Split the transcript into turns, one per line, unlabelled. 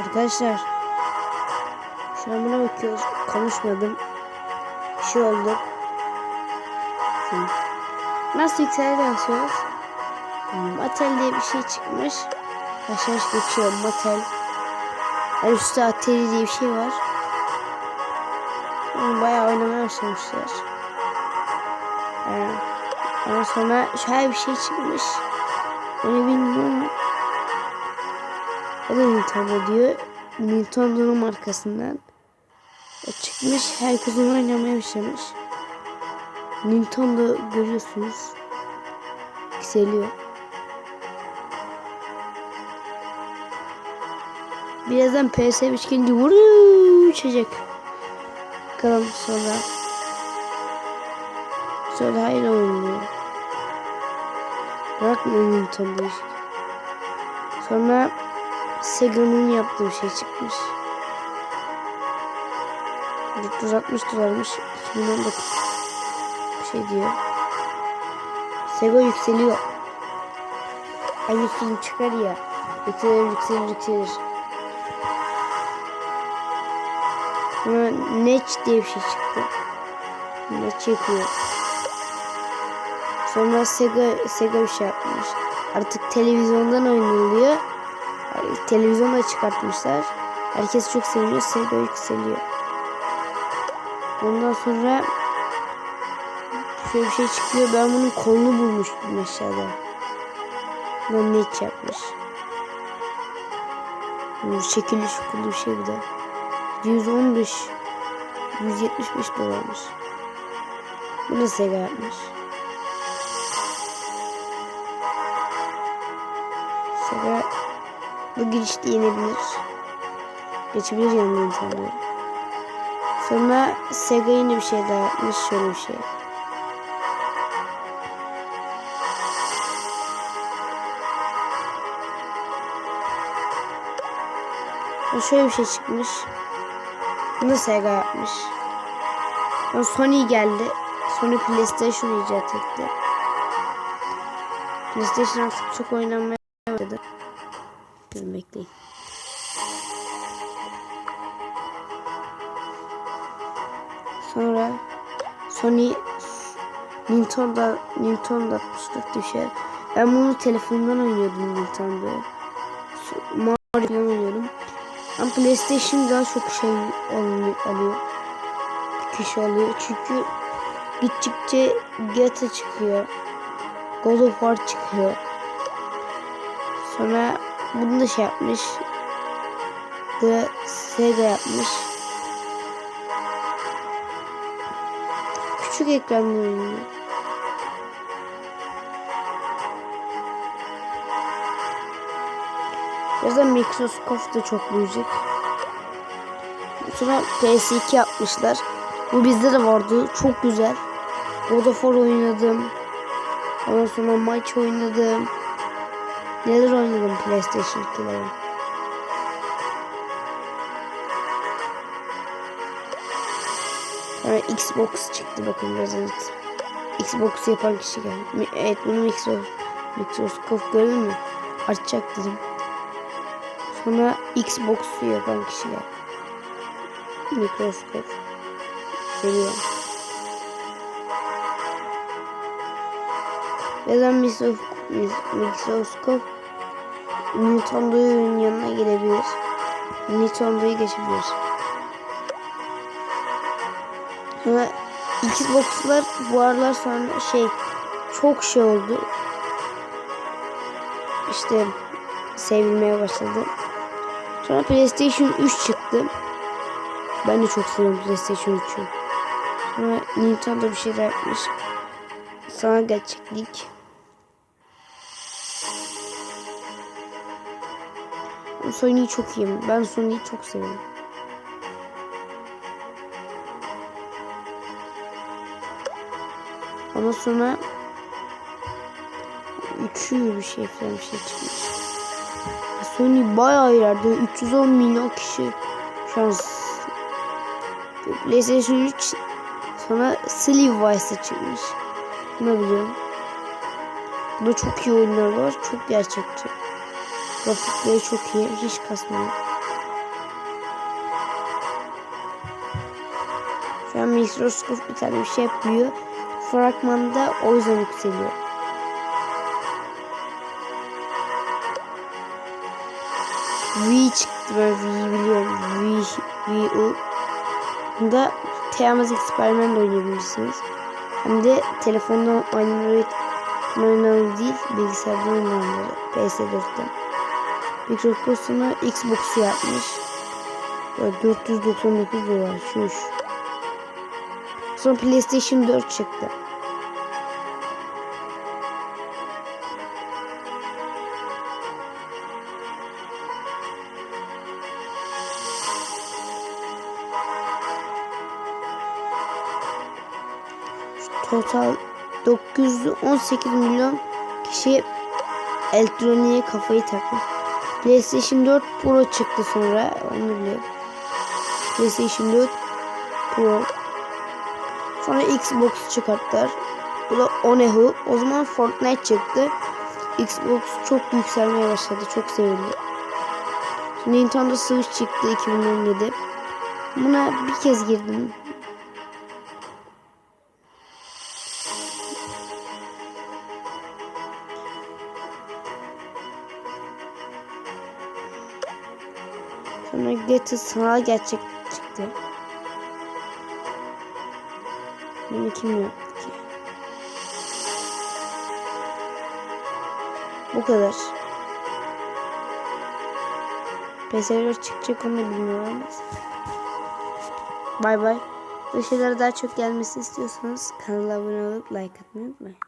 Arkadaşlar. Şu an buna bakıyoruz. Konuşmadım. Bir şey oldu. Nasıl yükseldi yazıyoruz? Matel diye bir şey çıkmış. Yavaş geçiyor Matel. En üstte Atari diye bir şey var. Yani bayağı oynamaya başlamışlar. Ee, ondan sonra şöyle bir şey çıkmış. Onu bilmiyorum ama. O da Nintendo diyor. Nintendo'nun markasından. O çıkmış. Herkes onu oynamaya başlamış. Nintendo görüyorsunuz. Yükseliyor. Birazdan PS5 çıkınca vuruuu uçacak. Bakalım sonra. Sonra hala oynuyor. Bırakmıyor Nintendo işte. Sonra Sega'nın yaptığı şey çıkmış. 460 dolarmış. 2019 bir şey diyor. Sega yükseliyor. Aynı film çıkar ya. Yükselir yükselir yükselir. Sonra Neç diye bir şey çıktı. Neç yapıyor. Sonra Sega, Sega bir şey yapmış. Artık televizyondan oynanılıyor. Televizyonda çıkartmışlar. Herkes çok seviyor. Sega yükseliyor. Ondan sonra şöyle bir şey çıkıyor. Ben bunun kolunu bulmuştum aşağıda. Ben net yapmış. Bu şekilli şukullu bir şey bir de. 115 175 dolarmış. Bu da Sega yapmış. Sega bu girişte yenebilir. Geçebilir yanına insanları. Sonra Sega yine bir şey daha yapmış. Şöyle bir şey. Şöyle bir şey çıkmış. Bunu Sega yapmış. Sonra Sony geldi. Sony PlayStation icat etti. PlayStation artık çok oynanmaya başladı. Bekleyin. Sonra Sony Nintendo Nintendo 64 diye bir şey. Ben bunu telefondan oynuyordum Nintendo'ya. Mario falan oynuyordum. Ama PlayStation daha çok şey alıyor. Kişi alıyor. Çünkü gittikçe GTA çıkıyor. God of War çıkıyor. Sonra bunu da şey yapmış. The Sega yapmış. Küçük ekranlı oynuyor. Birazdan Microsoft da çok büyüyecek. Sonra PS2 yapmışlar. Bu bizde de vardı. Çok güzel. God of War oynadım. Ondan sonra maç oynadım. Neler oynadım PlayStation 2'lere. Sonra Xbox çıktı bakın birazdan. Xbox yapan kişi geldi. Evet bunu Microsoft, Microsoft gördün mü? Açacak dedim. Sonra Xbox'u yapan kişi geldi. Microsoft. Geliyor. Neden Microsoft, Microsoft Nintendo'nun yanına gelebilir. Nintendo'yu geçebilir. Sonra Xbox'lar bu aralar sonra şey çok şey oldu. İşte sevilmeye başladı. Sonra PlayStation 3 çıktı. Ben de çok seviyorum PlayStation 3'ü. Sonra Nintendo bir şeyler yapmış. Sana gerçeklik. Sony'yi çok iyiyim. Ben Sony'yi çok seviyorum. Ondan sonra üçü bir şey falan bir şey çıkmış. Sony bayağı ileride 310 milyon kişi şu an PlayStation 3 sonra Sleeve Vice'a çıkmış. Bunu biliyorum. Burada çok iyi oyunlar var. Çok gerçekçi. Grafikleri çok iyi. Hiç kasmıyor. Şu an mikroskop bir tane bir şey yapıyor. Fragmanda o yüzden yükseliyor. V çıktı böyle V biliyorum. V, V, U. Bunda Teyamız Experiment oynayabilirsiniz. Hem de telefonda oynamayı değil bilgisayarda oynanmalı. PS4'te. Mikroskopunu Xbox'u yapmış. Böyle 499 dolar. Şuş. Sonra PlayStation 4 çıktı. Total 918 milyon kişi elektroniğe kafayı takmış. PlayStation 4 Pro çıktı sonra onu biliyorum. PlayStation 4 Pro. Sonra Xbox çıkarttılar. Bu da Onehu. O zaman Fortnite çıktı. Xbox çok yükselmeye başladı. Çok sevildi. Nintendo Switch çıktı 2017. Buna bir kez girdim. Sonra Getty sanal gerçek çıktı. Bunu kim yaptı ki? Bu kadar. PS4 çıkacak onu bilmiyorum ama. Bay bay. Bu şeylere daha çok gelmesini istiyorsanız kanala abone olup like atmayı unutmayın.